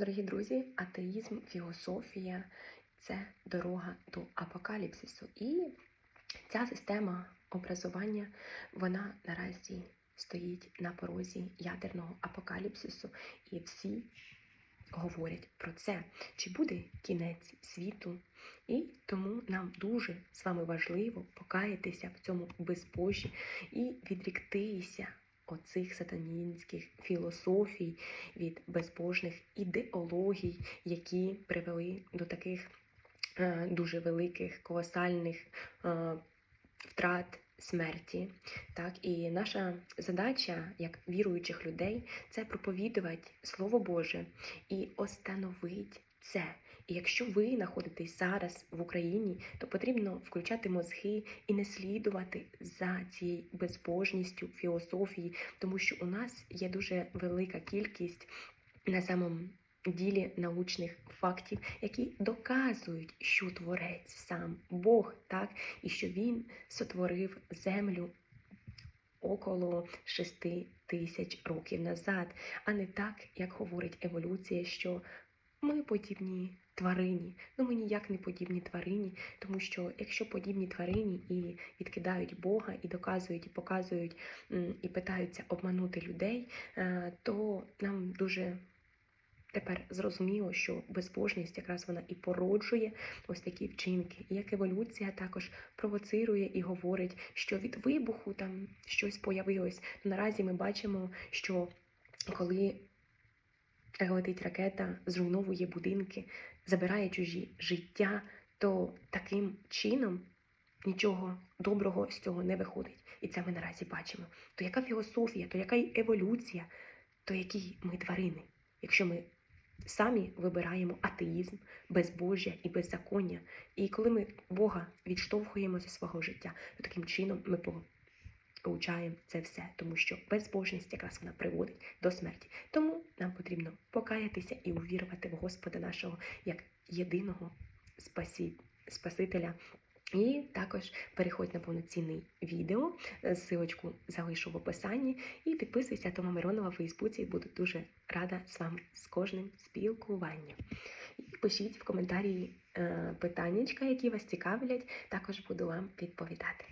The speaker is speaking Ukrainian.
Дорогі друзі, атеїзм, філософія це дорога до апокаліпсису. І ця система образування вона наразі стоїть на порозі ядерного апокаліпсису, і всі говорять про це. Чи буде кінець світу? І тому нам дуже з вами важливо покаятися в цьому безбожі і відріктися оцих сатанінських філософій від безбожних ідеологій, які привели до таких е, дуже великих колосальних е, втрат смерті. Так, і наша задача, як віруючих людей, це проповідувати Слово Боже і остановити це. І якщо ви знаходитесь зараз в Україні, то потрібно включати мозги і не слідувати за цією безбожністю філософії, тому що у нас є дуже велика кількість на самому ділі научних фактів, які доказують, що творець сам Бог, так, і що він сотворив землю около 6 тисяч років назад, а не так, як говорить еволюція, що ми подібні тварині. Ну ми ніяк не подібні тварині, тому що якщо подібні тварині і відкидають Бога, і доказують, і показують, і питаються обманути людей, е, то нам дуже тепер зрозуміло, що безбожність якраз вона і породжує ось такі вчинки. І як еволюція також провоцирує і говорить, що від вибуху там щось появилось. Наразі ми бачимо, що коли летить ракета, зруйновує будинки, забирає чужі життя, то таким чином нічого доброго з цього не виходить. І це ми наразі бачимо. То яка філософія, то яка еволюція, то які ми тварини, якщо ми самі вибираємо атеїзм, безбожжя і беззаконня. І коли ми Бога відштовхуємо зі свого життя, то таким чином ми получаємо це все, тому що безбожність якраз вона приводить до смерті. Тому нам потрібно покаятися і увірувати в Господа нашого як єдиного спасі, Спасителя. І також переходь на повноцінний відео. Силочку залишу в описанні. І підписуйся Тома Миронова в Фейсбуці. Буду дуже рада з вами з кожним спілкуванням. І пишіть в коментарі е, питаннячка, які вас цікавлять. Також буду вам відповідати.